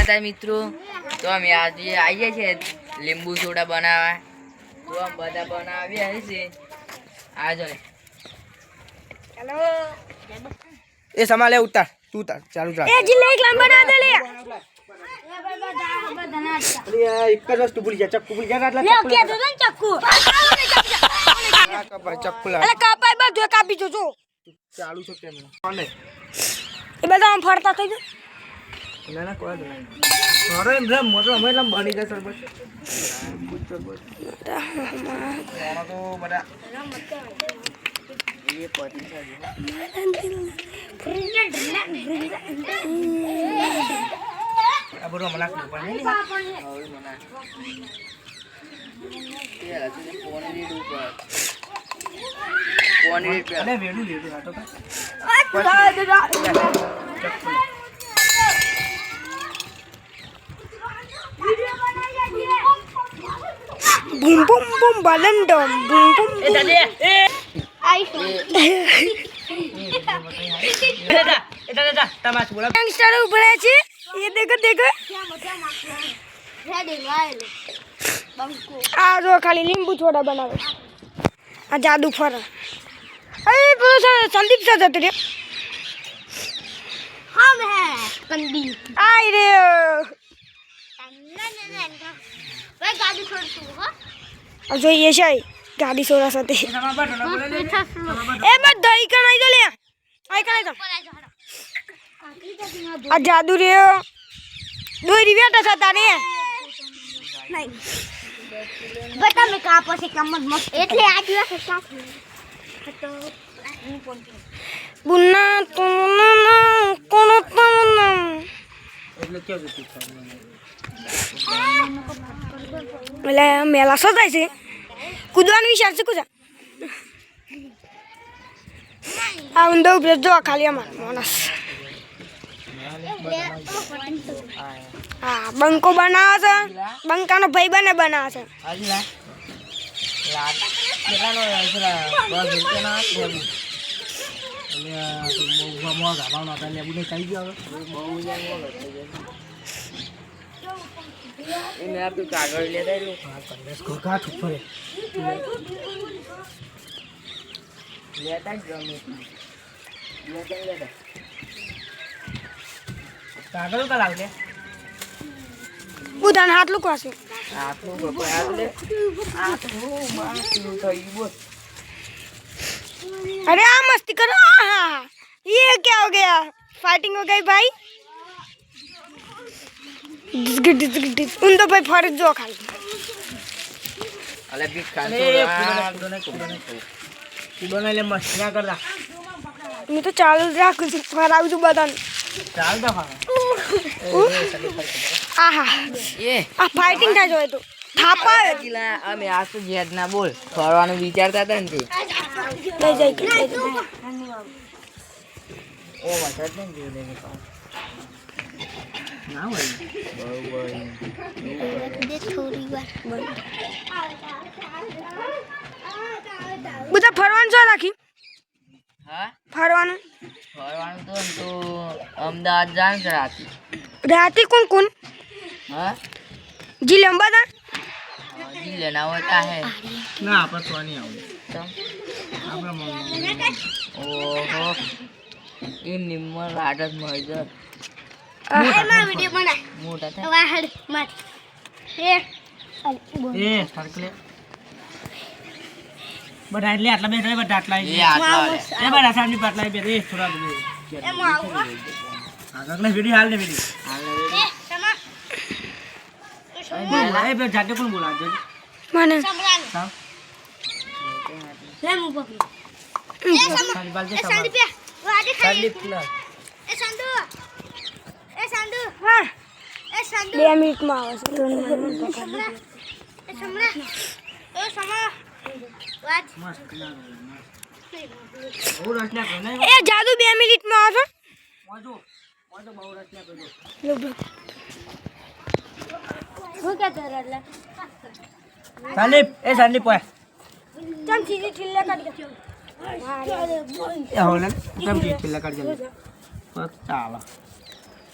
માતા મિત્રો? તો અમે આજે આવીએ છીએ લીંબુ સોડા બનાવવા. તો અમે બધા બનાવ્યા છે આ જો એ સમાલે ઉતાર તું ઉતાર ચાલુ ચાલ એ જીલે એક લાંબા ના દે લે. એક જ વસ્તુ ભૂલી જા ચક્કુ ભૂલી જા આટલા લે ચક્કુ કે દો ને ચક્કુ આ ચક્કુ લા અલે કાપાઈ બધું કાપી જો જો ચાલુ છે કેમ? એ બધા આમ ફરતા થઈ જાય ના ના કોઈ મારો એમ રમ મોટો અમે રમ બની જશે સરબત પૂછો. બોલ મારો વેડું લેડું આ તો કાંઈ. બૂમ બૂમ બૂમ બલંડમ બૂમ બૂમ એ દાદી એ ગેંગસ્ટર ઉભરે છે એ દેખો દેખો આ જો ખાલી લીંબુ થોડા બનાવે આ જાદુ ફર અરે પેલો સંદીપ સર જતો રે આય રે આ જોઈએ છે ગાડી સોરા સાથે એ બધા ઈ કણાઈ દો લે આઈ કણાઈ દો આ જાદુ રે દોરી બેઠા હતા તારે તમે કાપો છે કમર મસ્ત એટલે આ દિવસ બુના તુના કોનો તુના એટલે કેવું છે તીખા? એટલે મેલા શું થાય છે? કૂદવાનો વિચાર છે કુદા આ ઊંધો ઉભરે જો ખાલી અમાર માણસ. હા, બંકો બનાવે છે. બંકાનો ભાઈ બને બનાવે છે. એટલે ગયો બોલો એ મેં આપ્યું કાગળ લેતા રહ્યું હા કંડેસ ઘોઘા ઠુફરે લેતા જ ગમે લેતા જ લેતા કાગળ કા લાવલે બુધાને હાથ લુકવાશે આટલું બપોર આટલે આટલું માણસ કેવું થઈ ગયું બોલ अरे आ मस्ती करो हाँ ये क्या हो गया फाइटिंग हो गई भाई ઉન તો ભાઈ ફરી જો ખાલી અલે બી ખાન લે મસ્ત ના કરતા હું તો ચાલુ રાખું છું ફરાવું છું બધાને ચાલ તો આહા એ આ ફાઇટિંગ ના જોય તો થાપા કિલા અમે આ તો જેદ ના બોલ ફરવાનું વિચારતા હતા ને ના હોય થોડી વાર બધા ફરવાનું છે રાખી હા? ફરવાનું. ફરવાનું તો તો અમદાવાદ જાણ છે રાતે. રાતે કોણ કોણ? હા? જી લંબા હતા હજી લેના હોતા હે. ના આપણે તો નહીં આવું તમ આપણે મન ઓહો. એ નિમ્મર જ મળી જાય. એમાં વિડિયો બનાય. મોટા થાય. વાહડ મત એ એ સ્ટાર્ટ બધા એટલે આટલા બેઠા બધા આટલા એ આટલા. એ બધા સામની પાટલા બે થોડા બે એમાં આવું આગળ વિડિયો હાલ ને વિડિયો હાલે એ સમા. એ બે જાતે કોણ બોલાવજો. મને. લે મુ પકડી એ સમા. એ સંદીપ વાડી સંદીપ એ સંદુ એ સંદુ હા. એ સંદુ બે મિનિટમાં આવે છે. સમરા એ સમરા વાત. જાદુ બે મિનિટમાં આવે મોજો. મોજો બહુ હું કે તર એટલે? એ ચમ કાઢી દે એ કાઢ ચાલો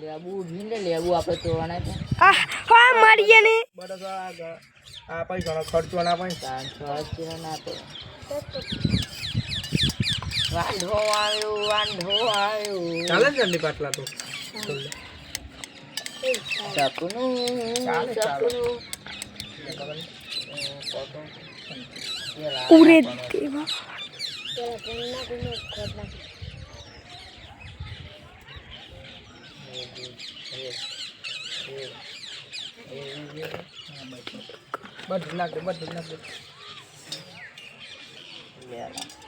લેબુ ઉઠીને લેબુ આપણે તોડવાના છે. આ હા મરી ને. બધા તો આ ગ- આ ખર્ચો ના પણ પાંચ છ કિલો ના તો વાંઢો આવ્યો વાંઢો આવ્યો. ચાલે ને જલ્દી પાટલા તો. સપનું ચાલે, ચાલે. સપનું. ઉરે દેવા. નાખ દે સંદીપ બુધા પડી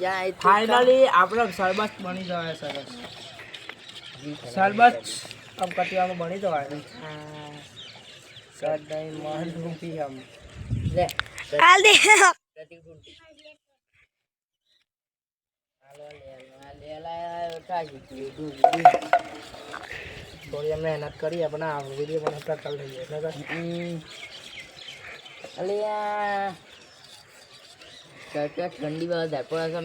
જાય તો ફાઇનલી આપણો સરબત બની જવાય સરસ. સરબત આમ કટિયામાં બની જવાય. હા. સદાય મન રૂપી આમ. હાલ દે. થોડી મહેનત કરીએ પણ આ વીડિયો પણ આપણે થઈ જાય. અલિયા ઠંડી બહુ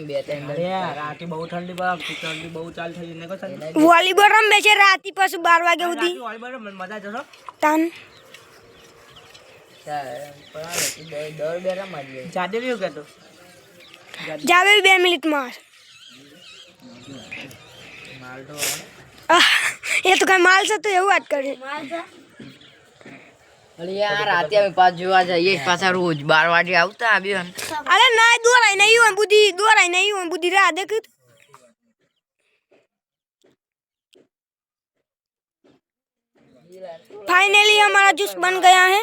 બે ત્રણ રાતે બહુ ઠંડી પડે ઠંડી બહુ ચાલ થઈ ને વોલીબોલ રમે છે રાતી પાછું બાર વાગે સુધી. વોલીબોલ મજા જશો તાન. ચાલ, પણ આ નથી, દર- દર બે રમવા જઈએ. જાદે બી એવું કહેતો જાવે બે મિનિટમાં માલ તો આવે. આહ, એ તો કઈ માલ છે તો એવું વાત કરે અલિયા રાતે અમે પાછા જોવા જઈએ પાછા રોજ બાર વાગે આવતા આવ્યો ને. અરે ના દોરાય નહીં હોય બુદ્ધિ દોરાય નહીં હોય બુદ્ધિ રાહ દેખ फाइनली हमारा जूस बन गया है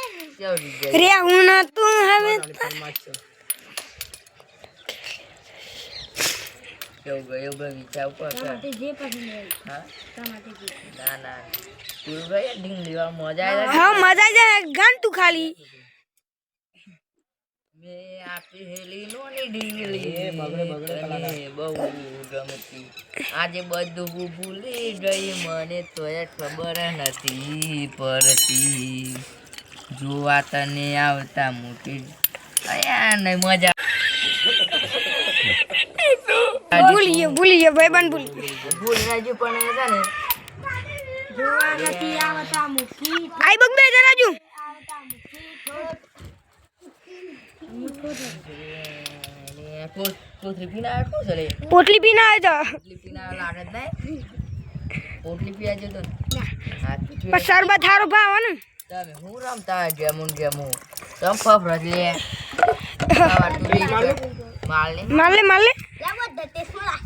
રે હું એવું ગયો ભાઈ વિચાર ના ના. ગુરુભાઈ ડીંગ લેવા? હા મજા આવી જાય ગાન તું ખાલી. મેં આપી હેલી બહુ ગમતી. આજે બધું ભૂલી ગઈ મને તોય ખબર નથી પડતી. જોવા તને આવતા મોટી. નહીં મજા ભૂલીએ ભૂલીએ ભાઈબંધ ભૂલીએ. ભૂલ રાજુ પણ હતા ને જોવા નથી આવતા મુખી આઈ બગ બે રાજુ પોટલી પીના આટલું છે પોટલી પીના લાગે નહીં પોટલી પીયા જતો ના બસ સરબત હારો ભાવ ને. તમે હું રમતા ને જેમું તમે ફફરત લે તું. માલ ને માર લે માર લે લે બધા તે સોડા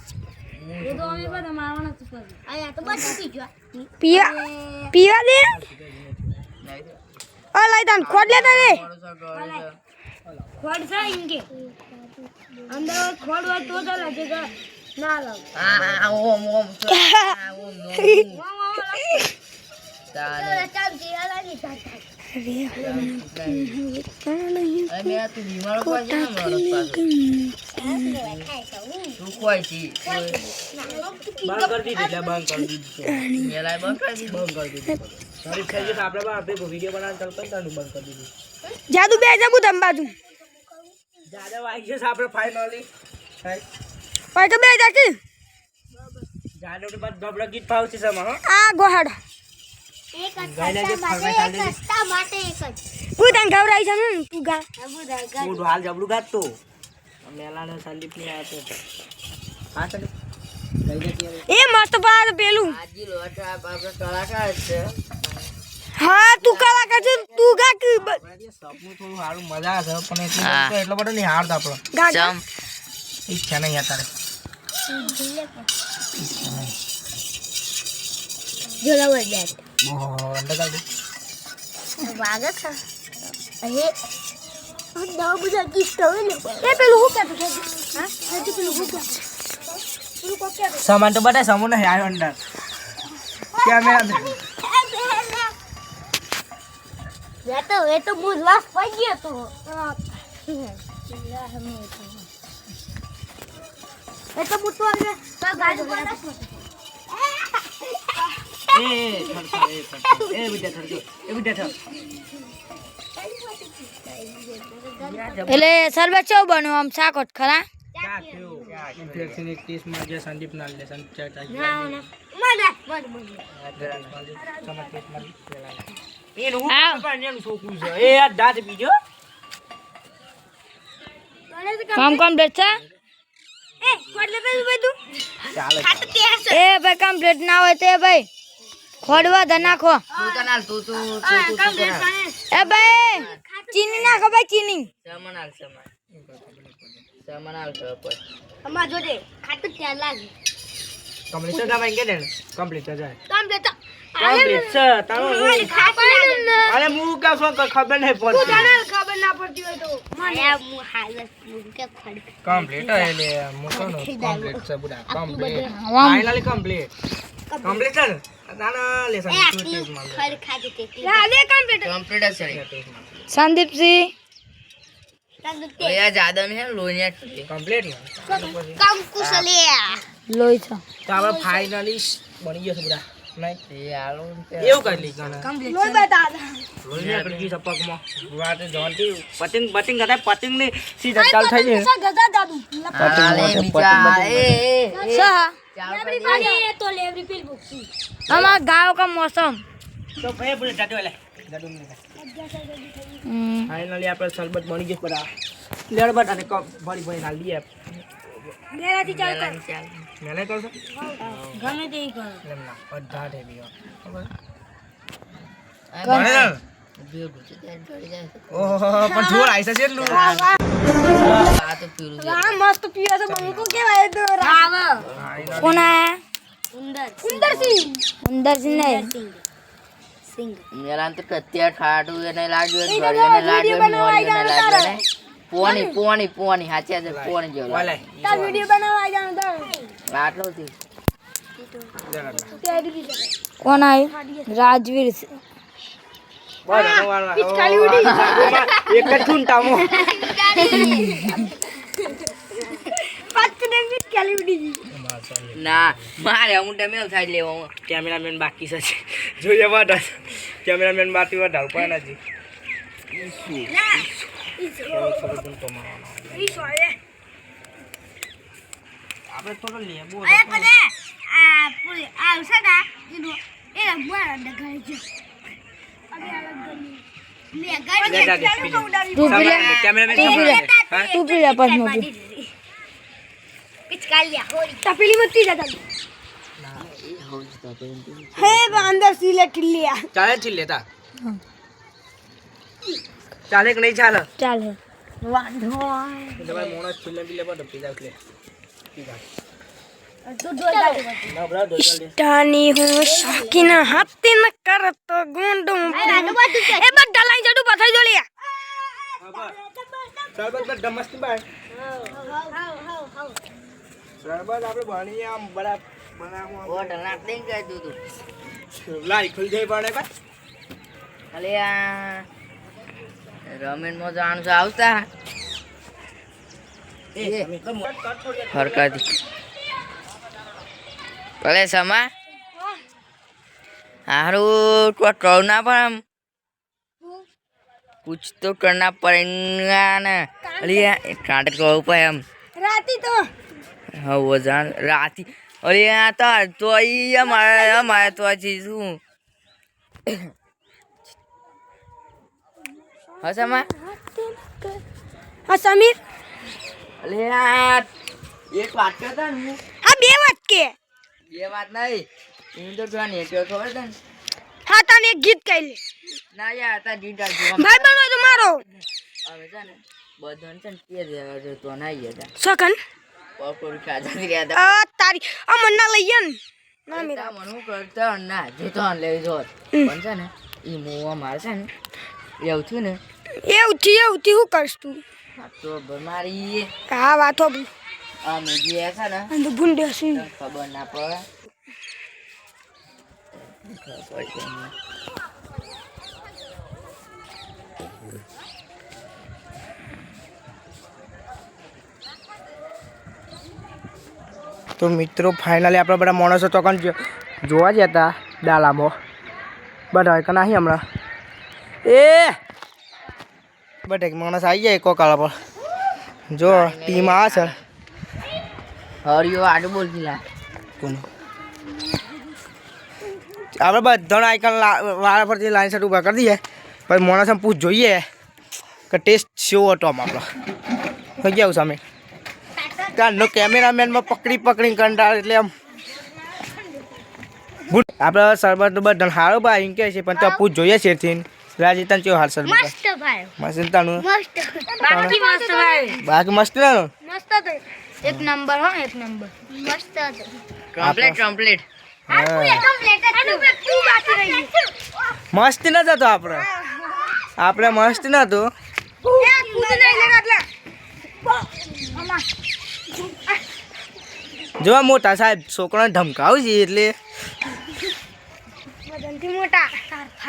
અહીંયા તો બધું પી ગયો પીવા પીવા દે ઓ લાઈ તાન ખોડ લેતા દે ખોડ છે એમ કે અંદર ખોડ હોય તો જ લાગે ના લાગે આ ઓમ ઓમ ઓમ ઓમ જાદુ બે જબુ તમ બાજુ. જાદવ આવી ગયો છે આપણે ફાઇનલી ભાઈ. તો બે જાકી જાદુ બાદ બબડા ગીત ફાવશે છે હા. આ ગોહાડ. એક જ સસ્તા માટે એક સસ્તા માટે એક જ. હું તને ગવરાઈ છે ને તું ગા. હું ઢાલ જબડું ગાતો મેલા ને સંદીપ ને આ તો હા સંદીપ એ મસ્ત પાડ પેલું. આજી લોટ આપણે કલાકાર છે. હા તું કલાકાર છે તું ગા કે સપનું થોડું સારું મજા છે પણ એટલું એટલો બધો નહીં હારતો આપણો. ગા. ઈચ્છા નહીં અત્યારે બેટ અંદર કાઢ દે. વાગે છે અહે દવા બધા એ પેલું હું કહેતું છે હા હું સામાન તો બધા સામો ને આવ્યો અંદર. કેમેરા એ તો એ તો બુધ લાસ પડી ગયો તો એ તો વાગે તો ગાડી એ થડકા, એ થડકા. એ બીજા થડકો, એ બીજા થડ. એટલે સરબત ચો બનો આમ સાકોટ ખરા ઇન્ફેક્શન એક ટેસ્ટમાં જે સંદીપ ના લે સંદીપ ચા ચા મને મને મને એનું હું આવ. પણ એનું છોકરું છે એ આ દાંત બીજો કામ કમ્પ્લીટ છે એ ખોડ પેલું ભાઈ ચાલે એ ભાઈ કમ્પ્લીટ ના હોય તે ભાઈ ખોડવા ધ નાખો. એ ભાઈ ચીની નાખો ભાઈ ચીની. સામાન હાલ સામાન સામાન હાલ તો પર અમાર જોડે ખાટું ત્યાં લાગે. કમ્પ્લીટ છે ભાઈ કે કમ્પ્લીટ છે કામ લેતો કમ્પ્લીટ છે તારો હું ખાતું અરે હું કા શું ખબર નહીં પડતી. ખબર ના પડતી હોય તો. મને હું હાલત હું કે ખડ. કમ્પ્લીટ એટલે મૂકો ને. કમ્પ્લીટ છે બુડા. કમ્પ્લીટ ફાઇનલી કમ્પ્લીટ કમ્પ્લીટ છે ને તારા લેસન એ તું આટલું ટેસ્ટમાં ખડ ખાધી તે લે કમ્પ્લીટ કમ્પ્લીટ જ છે. સંદીપસિંહ ફાઇનલી બની ગયો છે બુડા નથી આલું એવું કા મોસમ? તો આપણે શરબત બની ગયું બધા. લેડબટ અને બડી બની ના લઈએ મેરાથી ચાલ ચાલ. મેલે કરશો ગમે તે કરો એમ ના બધા ઠે બીઓ ખબર ભણે ઓહો પણ જોર આઈસા છે એટલું આ તો પીરું આ મસ્ત પીવા છે મંકો કેવાય તો રાવ કોણ આયા ઉંદર ઉંદર સિંહ ઉંદર સિંહ નહીં સિંહ મેરા અંત કત્યા ઠાડુ એને લાગ્યો ગળ્યો ને લાગ્યો મોરિયો ને લાગ્યો પોણી પોણી પોણી સાચી છે પોણી જો લા તા વિડિયો બનાવવા જાવ તો આટલો થી કોણ આય? રાજવીર એક જ ઠૂંટામો ના મારે હું. તમે એમ થાય લેવા કેમેરામેન બાકી છે. જોઈએ વાત કેમેરામેન બાકી વાત ઢાલપા નથી આપણે થોડો લેબો અરે પદે આ પૂરી આવશે ને એનું એ મારા ડગાઈ છે અરે અલગ ગમી મેં ગઈ તો ઉડાવી તું પીલા કેમેરામેન સાંભળે તું પીલા પર નો પિચકાલિયા હોરી તપેલી મત જા તા હે અંદર સીલે ખિલ્લિયા ચાલે ખિલ્લેતા હા ચાલે કે નહીં ચાલે? ચાલે. વાંધો તમારે મોણસ છૂલે બી લેવા ડબ્બી જાવ લે. હું શોખીના હાથી કરતો ગુંડું એ બધા લઈ જડું પથાઈ જો લે સરબત આમ બડા બનાવો ઓ ડલા તું લાઈ ખુલ જાય પડે રમીનમાં જાણ છો આવતા. ફરકાતી ભલે સમા. હારું તો કરના પણ આમ. કુછ તો કરના પડેગા ને અરે કાંટક કહું પણ એમ રાતી તો. હા વો જાણ રાતી અરે તો તો અમારે અમારે તો આજે શું? હા સમા હા સમીર અલે યાર એક વાત કરતા ને હું આ બે વાત કે બે વાત નહીં હું તો જોવા ને કે ખબર છે હા તને એક ગીત કહી લે ના યાર તા ગીત આ જોવા ભાઈ બનો તો મારો હવે છે ને બધોન છે ને કે દેવા જો તો ના યાર સકન પકોડી ખાધા ની રહ્યા આ તારી આ મન ના લઈ ને ના મીરા મન હું કરતા ના જે તો લેવી જો પણ છે ને ઈ મોવા મારશે ને એવું થયું ને એવું થી એવું થી શું કરશ તું? તો મારી હા વાતો બી. અમે ગયા છે ને. અને ભૂંડે છે ખબર ના પડે. તો મિત્રો ફાઇનલી આપણે બધા માણસો તો કણ જોવા જતા દાલામાં બધા કે નહીં હમણાં. એ! બટ એક માણસ આવી જાય કોકાળા પર. જો ટીમ આ છે. હરિયો આડું બોલતી લા. કોનો? આપણે બધાનો આઈકન વાળા પરથી લાઈન સેટ ઊભા કરી દઈએ. પછી માણસ પૂછ જોઈએ કે ટેસ્ટ શો હતો આમ આપણો. થઈ ગયા સામે. ત્યાંનો કેમેરામેનમાં પકડી પકડી કંટાળ એટલે આમ. આપણે સરબત બધા સારો ભાઈ એમ કહે છે પણ તો પૂછ જોઈએ છે રાજસ્થાન ચેવો હાલ સર મસ્ત ભાઈ? મસ્ત તાનું મસ્ત. બાકી મસ્ત ભાઈ. બાકી મસ્ત ના? મસ્ત તો એક નંબર હો એક નંબર. મસ્ત કમ્પ્લીટ કમ્પ્લીટ મસ્ત ન જતો આપણે આપણે મસ્ત ન હતું. જો મોટા સાહેબ છોકરાને ધમકાવું છે એટલે.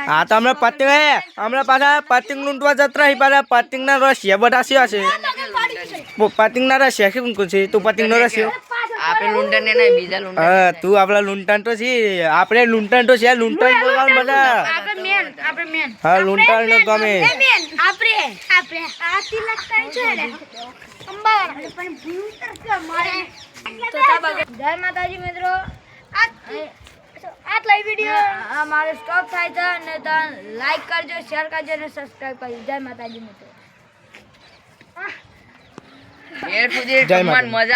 હા તો હમણાં પતંગ હે હમણાં પાછા પતંગ લૂંટવા જતા રહી પાછા પતંગના રસિયા બધા છે. પ- પતંગના રસિયા કેમ છે? તું પતંગનો રસિયો આપણે લૂંટન ને બીજા લૂંટન હા તું આપણા લૂંટન તો છે. આપણે લૂંટણ તો છે લૂંટન બોલવાનું બધા. આપણે મેન આપણે મેન. હા લૂંટણ નો ગમે. મેન. આપણે આપણે. આ તિલક કરી છે ને અંબાવાળા. પણ ભૂલ કરશે મારે. તો જય માતાજી મિત્રો. આટલા વીડિયો અમારો સ્ટોપ થાય છે અને તા લાઈક કરજો શેર કરજો અને સબસ્ક્રાઇબ કરજો. જય માતાજી મિત્રો. મજા